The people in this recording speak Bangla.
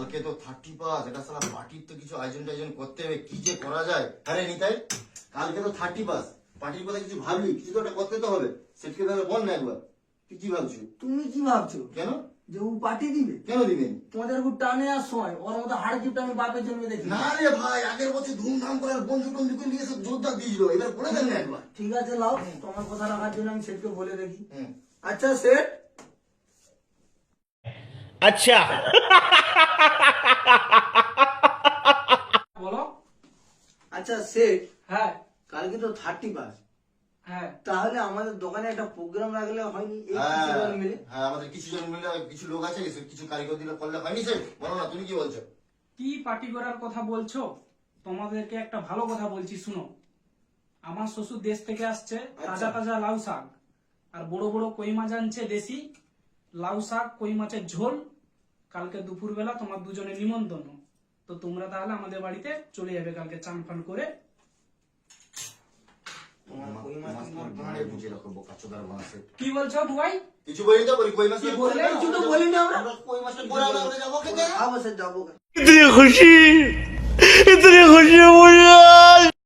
কালকে তো থার্টি পাস এটা সারা পার্টির তো কিছু আয়োজন টাইজন করতে হবে কি যে করা যায়? আরে নিতাই কালকে তো থার্টি পাস পার্টির কথা কিছু ভাবি কিছু তো করতে তো হবে সেটকে তাহলে বল না একবার তুই কি ভাবছ? তুমি কি ভাবছ? কেন? যে ও পার্টি দিবে? কেন দিবে? তোমাদের খুব টানে আর সময় ওর মতো হাড় চিপটা আমি বাপের জন্য দেখি না। রে ভাই আগের বছর ধুমধাম করে বন্ধু টন্ধু করে নিয়ে সব জোরদার দিয়েছিল এবার বলে দেন একবার। ঠিক আছে লাও তোমার কথা রাখার জন্য আমি সেটকে বলে দেখি। আচ্ছা সেট? আচ্ছা। আচ্ছা সেট হ্যাঁ। কালকে তো থার্টি পাস হ্যাঁ। তাহলে আমাদের দোকানে একটা প্রোগ্রাম রাখলে হয়নি এই হ্যাঁ কিছুজন মিলে। হ্যাঁ আমাদের কিছু জন মিলে কিছু লোক আছে কিছু- কিছু কারিগর দিলে করলে হয়নি স্যার বলো না তুমি কি বলছো? কি পার্টি করার কথা বলছো? তোমাদেরকে একটা ভালো কথা বলছি শুনো। আমার শ্বশুর দেশ থেকে আসছে তাজা তাজা লাউ শাক। আর বড় বড় কই মাছ আনছে দেশি। লাউ শাক কই মাছের ঝোল। কালকে দুপুরবেলা তোমার দুজনের নিমন্ত্রণ। তো তোমরা তাহলে আমাদের বাড়িতে চলে যাবে কালকে চান ফান করে। কি বলছো ভাই? কিছু বলি তো বলি কই মাছ বলে কিছু তো বলি না আমরা কই মাছ বলে আমরা যাব খেতে। অবশ্যই যাব। ইতনি খুশি। ইতনি